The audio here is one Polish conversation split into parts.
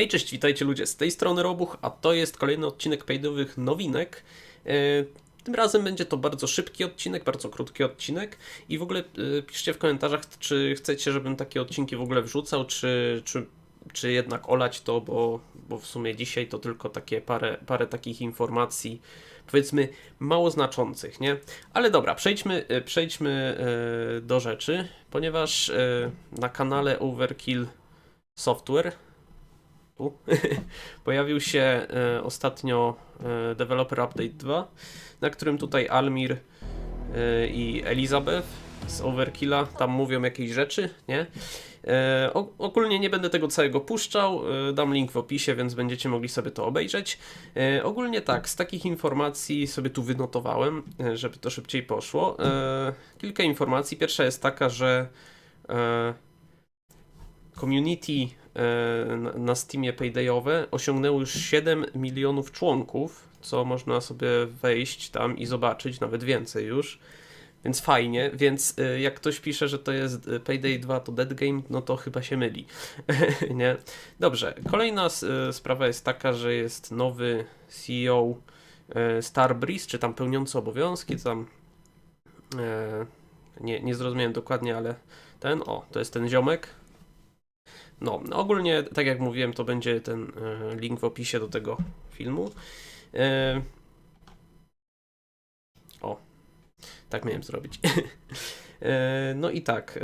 Hej, cześć, witajcie ludzie, z tej strony Robuch, a to jest kolejny odcinek paydowych nowinek. E, Tym razem będzie to bardzo szybki odcinek, bardzo krótki odcinek i w ogóle e, piszcie w komentarzach, czy chcecie, żebym takie odcinki w ogóle wrzucał, czy, czy, czy jednak olać to, bo, bo w sumie dzisiaj to tylko takie parę, parę takich informacji, powiedzmy mało znaczących, nie? Ale dobra, przejdźmy, e, przejdźmy do rzeczy, ponieważ na kanale Overkill Software pojawił się e, ostatnio e, Developer Update 2, na którym tutaj Almir e, i Elizabeth z Overkilla tam mówią jakieś rzeczy, nie? Ogólnie nie będę tego całego puszczał, dam link w opisie, więc będziecie mogli sobie to obejrzeć. Ogólnie tak, z takich informacji sobie tu wynotowałem, żeby to szybciej poszło. Kilka informacji. Pierwsza jest taka, że community na- na Steamie Paydayowe osiągnęło już 7 milionów członków, co można sobie wejść tam i zobaczyć, nawet więcej już. Więc fajnie, więc e, jak ktoś pisze, że to jest e, Payday 2 to Dead Game, no to chyba się myli. nie? Dobrze, kolejna e, sprawa jest taka, że jest nowy CEO e, Starbreeze, czy tam pełniący obowiązki, tam e, nie, nie zrozumiałem dokładnie, ale ten, o, to jest ten ziomek, no, ogólnie, tak jak mówiłem, to będzie ten e, link w opisie do tego filmu. E, o, tak miałem zrobić. e, no i tak.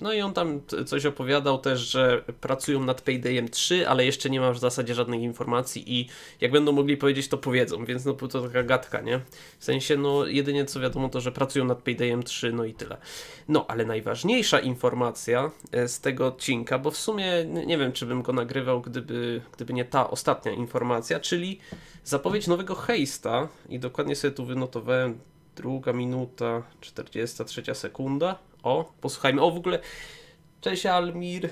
No i on tam coś opowiadał też, że pracują nad Paydayem 3, ale jeszcze nie ma w zasadzie żadnych informacji i jak będą mogli powiedzieć, to powiedzą, więc no to taka gadka, nie? W sensie, no jedynie co wiadomo to, że pracują nad Paydayem 3, no i tyle. No, ale najważniejsza informacja e, z tego odcinka, bo w sumie nie wiem, czy bym go nagrywał, gdyby, gdyby nie ta ostatnia informacja, czyli zapowiedź nowego hejsta i dokładnie sobie tu wynotowałem druga minuta, 43 sekunda. O, posłuchajmy. O, w ogóle cześć Almir.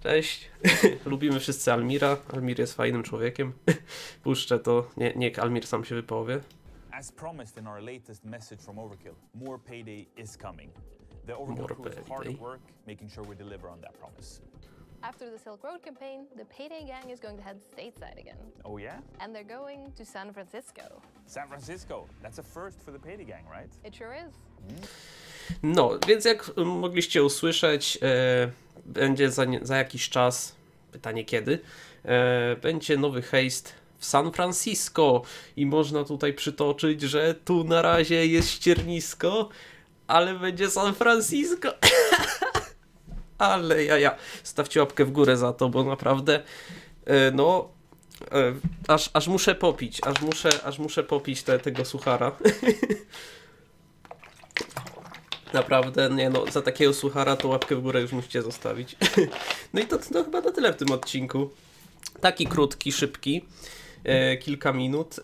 Cześć. Lubimy wszyscy Almira. Almir jest fajnym człowiekiem. Puszczę to. Nie, niech Almir sam się wypowie. As promised in our latest message from Overkill, more payday is coming. The Overkill More crew is hard payday. at work, making sure we deliver on that promise. After the Silk Road campaign, the Payday Gang is going to head stateside again. Oh yeah? And they're going to San Francisco. San Francisco. That's a first for the payday gang, right? It sure is. No, więc jak mogliście usłyszeć, e, będzie za, za jakiś czas, pytanie kiedy, e, będzie nowy heist w San Francisco i można tutaj przytoczyć, że tu na razie jest ściernisko, ale będzie San Francisco. ale ja, ja, stawcie łapkę w górę za to, bo naprawdę, e, no, aż, aż muszę popić, aż muszę, aż muszę popić te, tego suchara. Naprawdę, nie no, za takiego suchara to łapkę w górę już musicie zostawić. No i to, to chyba na tyle w tym odcinku. Taki krótki, szybki, e, kilka minut. E,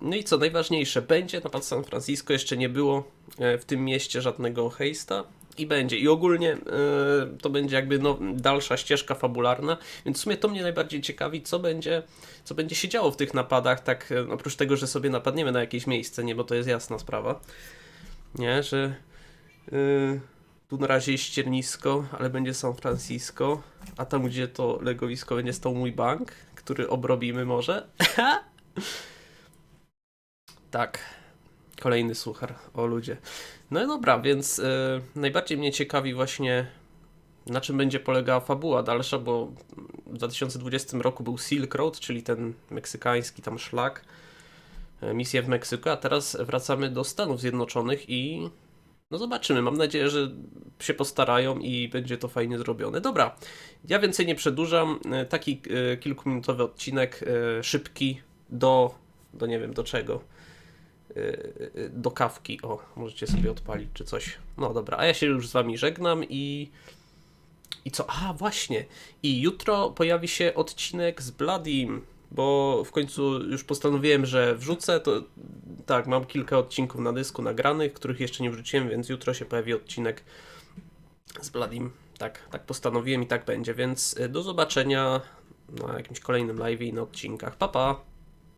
no i co najważniejsze, będzie napad San Francisco, jeszcze nie było e, w tym mieście żadnego hejsta. I będzie. I ogólnie e, to będzie jakby no, dalsza ścieżka fabularna, więc w sumie to mnie najbardziej ciekawi, co będzie, co będzie się działo w tych napadach, tak e, oprócz tego, że sobie napadniemy na jakieś miejsce, nie, bo to jest jasna sprawa. Nie, że tu na razie jest ściernisko, ale będzie San Francisco, a tam gdzie to legowisko będzie stał mój bank, który obrobimy może. tak. Kolejny suchar, o ludzie. No i dobra, więc yy, najbardziej mnie ciekawi właśnie na czym będzie polegała fabuła dalsza, bo w 2020 roku był Silk Road, czyli ten meksykański tam szlak, e, misja w Meksyku, a teraz wracamy do Stanów Zjednoczonych i no zobaczymy. Mam nadzieję, że się postarają i będzie to fajnie zrobione. Dobra, ja więcej nie przedłużam. E, Taki e, kilkuminutowy odcinek, e, szybki, do, do nie wiem do czego. Do kawki. O, możecie sobie odpalić czy coś. No dobra, a ja się już z wami żegnam i. I co? A, właśnie. I jutro pojawi się odcinek z Bloodim, bo w końcu już postanowiłem, że wrzucę. To tak, mam kilka odcinków na dysku nagranych, których jeszcze nie wrzuciłem, więc jutro się pojawi odcinek z Bloodim. Tak, tak postanowiłem i tak będzie, więc y, do zobaczenia na jakimś kolejnym live i na odcinkach. Pa, pa!